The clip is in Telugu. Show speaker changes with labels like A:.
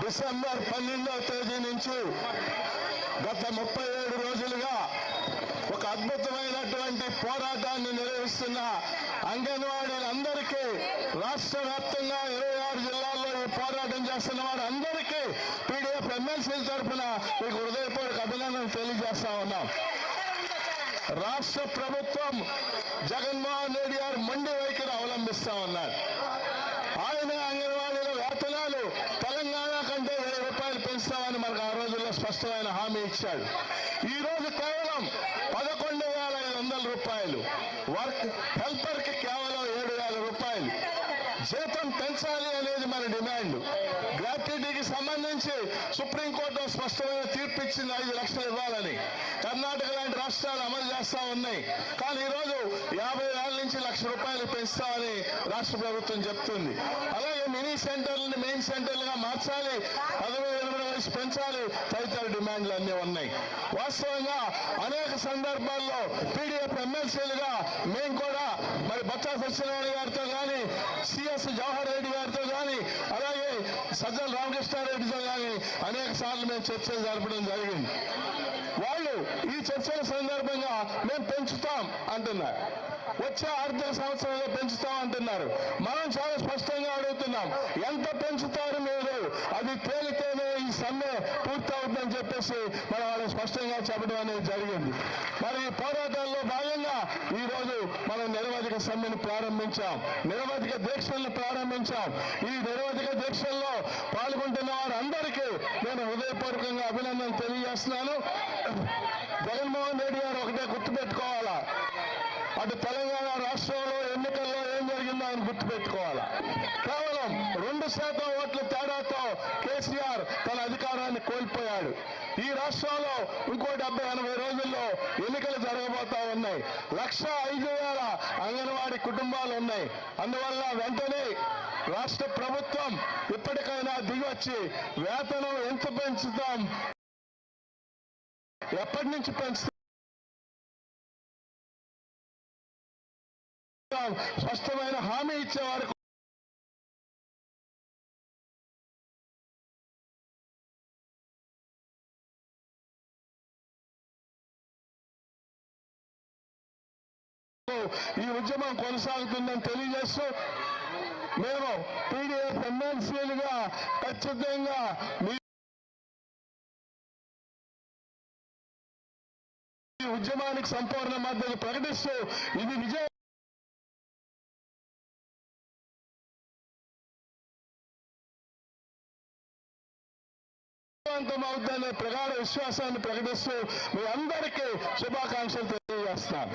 A: డిసెంబర్ పన్నెండవ తేదీ నుంచి గత ముప్పై ఏడు రోజులుగా ఒక అద్భుతమైనటువంటి పోరాటాన్ని నిర్వహిస్తున్న అంగన్వాడీలందరికీ రాష్ట్ర వ్యాప్తంగా ఇరవై ఆరు జిల్లాల్లో ఈ పోరాటం చేస్తున్న వారందరికీ పీడీఎఫ్ ఎమ్మెల్సీల తరఫున మీకు హృదయపూర్వక అభినందనలు తెలియజేస్తా ఉన్నాం. రాష్ట్ర ప్రభుత్వం కోసం ఆయన హామీ ఇచ్చాడు. ఈ రోజు కేవలం పదకొండు వేల ఐదు వందల రూపాయలు. వర్క్ హెల్పర్కి కేవలం ఏడు వేల రూపాయలు. జీతం పెంచాలి అనేది మన డిమాండ్. గ్రాట్యుటీకి సంబంధించి సుప్రీంకోర్టు స్పష్టమైన తీర్పు ఇచ్చింది ఐదు లక్షలు ఇవ్వాలని. కర్ణాటక లాంటి రాష్ట్రాలు అమలు చేస్తా ఉన్నాయి. కానీ ఈరోజు యాభై వేల నుంచి లక్ష రూపాయలు పెంచుతామని రాష్ట్ర ప్రభుత్వం చెప్తుంది. అలాగే మీ సెంటర్లను మెయిన్ సెంటర్లుగా మార్చాలి. పదవి ఎనభై వయసు పెంచాలి. తదితర డిమాండ్లు అన్నీ ఉన్నాయి. వాస్తవంగా అనేక సందర్భాల్లో పీడీఎఫ్ ఎమ్మెల్సీలుగా మేము కూడా మరి బొత్స సత్యనారాయణ గారితో కానీ సిఎస్ జవహర్ రెడ్డి గారితో కానీ అలాగే సజ్జల రామకృష్ణారెడ్డితో కానీ అనేక సార్లు మేము చర్చలు జరపడం జరిగింది. ఈ చర్చల సందర్భంగా మేము పెంచుతాం అంటున్నారు వచ్చే ఆర్థిక సంవత్సరంలో పెంచుతాం అంటున్నారు. మనం చాలా స్పష్టంగా అడుగుతున్నాం. ఎంత పెంచుతారు మీరు? అది తేలిక సమ్మె పూర్తవుతుందని చెప్పేసి మనం వాళ్ళకి స్పష్టంగా చెప్పడం అనేది జరిగింది. మరి ఈ పోరాటాల్లో భాగంగా ఈరోజు మనం నిరవధిక సమ్మెను ప్రారంభించాం. నిరవధిక దీక్షలను ప్రారంభించాం. ఈ నిరవధిక దీక్షల్లో పాల్గొంటున్న వారందరికీ నేను హృదయపూర్వకంగా అభినందన తెలియజేస్తున్నాను. జగన్మోహన్ రెడ్డి గారు ఒకటే గుర్తుపెట్టుకోవాలా? అటు తెలంగాణ రాష్ట్రంలో ఇంకో డెబ్బై ఎనభై రోజుల్లో ఎన్నికలు జరగబోతా ఉన్నాయి. లక్ష ఐదు వేల అంగన్వాడీ కుటుంబాలు ఉన్నాయి. అందువల్ల వెంటనే రాష్ట్ర ప్రభుత్వం ఇప్పటికైనా దిగొచ్చి వేతనం ఎంత పెంచుతాం? ఎప్పటి నుంచి పెంచుతాం? స్పష్టమైన హామీ ఇచ్చే వరకు ఈ ఉద్యమం కొనసాగుతుందని తెలియజేస్తూ మేము పీడీఎఫ్ ఎమ్మెల్సీలుగా ఖచ్చితంగా మీ ఈ ఉద్యమానికి సంపూర్ణ మద్దతు ప్రకటిస్తూ ఇది విజయ అవుతుందనే ప్రగాఢ విశ్వాసాన్ని ప్రకటిస్తూ మీ అందరికీ శుభాకాంక్షలు తెలియజేస్తాను.